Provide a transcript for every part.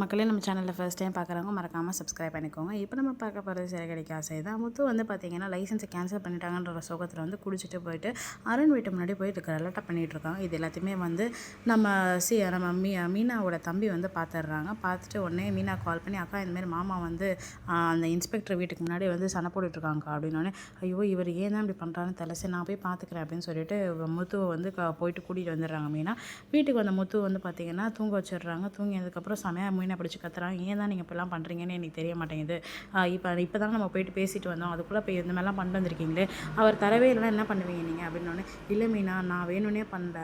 மக்களே. நம்ம சேனலில் ஃபர்ஸ்ட் டைம் பார்க்குறவங்க மறக்காமல் சப்ஸ்கிரைப் பண்ணிக்கோங்க. இப்போ நம்ம பார்க்க போகிறது சிறகடிக்க ஆசை தான். முத்து வந்து பார்த்தீங்கன்னா லைசன்ஸை கேன்சல் பண்ணிட்டாங்கன்ற சோகத்தில் வந்து குடிச்சிட்டு போயிட்டு அருண் வீட்டு முன்னாடி போயிட்டு கலட்டை பண்ணிகிட்டு இருக்காங்க. இது எல்லாத்தையுமே வந்து நம்ம சி நம்ம மீ மீனாவோட தம்பி வந்து பார்த்துடுறாங்க பார்த்துட்டு உடனே மீனா கால் பண்ணி அக்கா இந்தமாரி மாமா வந்து அந்த இன்ஸ்பெக்டர் வீட்டுக்கு முன்னாடி வந்து சண்டை போட்டுட்ருக்காங்க அப்படின்னோடனே ஐயோ இவர் ஏன் தான் இப்படி பண்ணுறான்னு தெரியல. நான் போய் பார்த்துக்கிறேன் அப்படின்னு சொல்லிட்டு முத்துவை வந்து போயிட்டு கூட்டிகிட்டு வந்துடுறாங்க மீனா. வீட்டுக்கு வந்த முத்து வந்து பார்த்தீங்கன்னா தூங்க வச்சிடுறாங்க. தூங்கினதுக்கப்புறம் செமையாக என்ன பிடிச்சி கத்துறாங்க ஏன் தான் நீங்கள் இப்படிலாம் பண்ணுறீங்கன்னு எனக்கு தெரிய மாட்டேங்குது. இப்போ இப்போ தான் நம்ம போயிட்டு பேசிட்டு வந்தோம். அதுக்குள்ளே போய் இந்த மாதிரிலாம் பண்ணிட்டு வந்திருக்கீங்களே. அவர் தரவே இல்லைன்னா என்ன பண்ணுவீங்க நீங்கள் அப்படின்னு இல்லை மீனா நான் வேணும்னே பண்ணல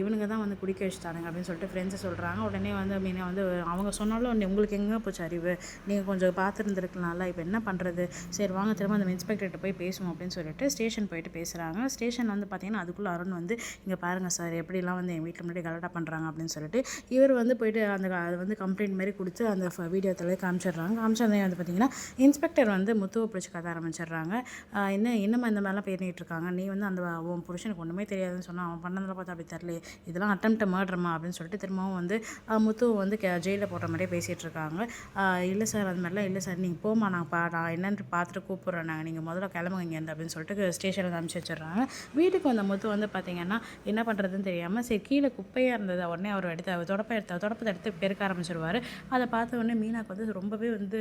இவனுங்க தான் வந்து குடிக்க வச்சுட்டானுங்க அப்படின்னு சொல்லிட்டு ஃப்ரெண்ட்ஸு சொல்கிறாங்க உடனே வந்து மீனை வந்து அவங்க சொன்னாலும் உங்களுக்கு எங்கே போச்சு அறிவு? நீங்கள் கொஞ்சம் பார்த்துருந்துருக்கலாம்ல இப்போ என்ன பண்ணுறது சரி வாங்க திரும்ப அந்த இன்ஸ்பெக்டர்கிட்ட போய் பேசுவோம் அப்படின்னு சொல்லிட்டு ஸ்டேஷன் போயிட்டு பேசுகிறாங்க ஸ்டேஷன் வந்து பார்த்தீங்கன்னா அதுக்குள்ளே அருண் வந்து இங்கே பாருங்கள் சார் எப்படிலாம் வந்து என் வீட்டில் முன்னாடி கலட்டா பண்ணுறாங்க அப்படின்னு சொல்லிட்டு இவர் வந்து போயிட்டு அந்த அது வந்து கம்ப்ளைண்ட் மாதிரி கொடுத்து அந்த வீடியோ தலை காமிச்சிடுறாங்க. காமிச்சதே வந்து பார்த்திங்கன்னா இன்ஸ்பெக்டர் வந்து முத்துவை பிடிச்சி கதை ஆரம்பிச்சிடுறாங்க. என்ன என்னம்மா இந்த மாதிரிலாம் பேரிட்டு இருக்காங்க? நீ வந்து அந்த உன் புருஷனுக்கு ஒன்றுமே தெரியாதுன்னு சொன்னால் அவன் பண்ணதில் பார்த்தா அப்படி தரல இதெல்லாம் அட்டம் மர்டர்மா அப்படின்னு சொல்லிட்டு திரும்பவும் வந்து முத்துவை வந்து ஜெயிலில் போடுற மாதிரியே பேசிகிட்டு இருக்காங்க. இல்லை சார் அது மாதிரிலாம் இல்லை சார் நீங்கள் போமா நான் பா நான் என்னென்னு பார்த்துட்டு கூப்பிட்றேன். நாங்கள் நீங்கள் முதல்ல கிளம்புங்க இங்கேருந்து அப்படின்னு சொல்லிட்டு ஸ்டேஷனில் அனுப்பிச்சி வச்சிடுறாங்க. வீட்டுக்கு வந்த முத்து வந்து பார்த்திங்கன்னா என்ன பண்ணுறதுன்னு தெரியாமல் சரி கீழே குப்பையாக இருந்தது உடனே அவர் எடுத்து அவர் தொடப்பை எடுத்து தொடப்பத்தை எடுத்து பெருக்க ஆரம்பிச்சிருவார். அதை பார்த்த உடனே மீனாக்கு வந்து ரொம்பவே வந்து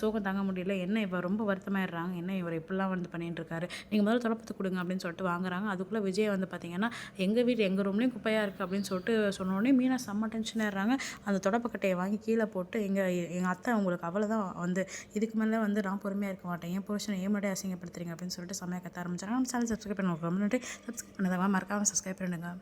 சோகம் தாங்க முடியல. என்ன இவர் ரொம்ப வருத்தமாயிடுறாங்க? என்ன இவர் இப்படிலாம் வந்து பண்ணிட்டு இருக்காரு? நீங்கள் முதல்ல தொடப்பத்தை கொடுங்க அப்படின்னு சொல்லிட்டு வாங்குறாங்க. அதுக்குள்ளே விஜய் வந்து பார்த்தீங்கன்னா எங்கள் வீடு எங்கள் ரூம்லேயும் குப்பையாக இருக்குது அப்படின்னு சொல்லிட்டு சொன்னோடனே மீனா செம்ம டென்ஷன் ஆயிடுறாங்க அந்த தொடப்பக்கட்டையை வாங்கி கீழே போட்டு எங்கள் எங்கள் அத்தை அவங்களுக்கு அவ்வளோதான் வந்து இதுக்கு மேலே வந்து நான் பொறுமையாக இருக்க மாட்டேன். என் புருஷனை ஏன் மட்டும் அசிங்கப்படுத்துறீங்க? அப்படின்னு சொல்லிட்டு செம்மையாக கத்த ஆரம்பிச்சாங்க. நம்ம சேனல் சப்ஸ்கிரைப் பண்ணுவோம் முன்னாடி சப்ஸ்கிரைப் பண்ணதாக மறக்காமல் சப்ஸ்கிரைப் பண்ணுங்கள்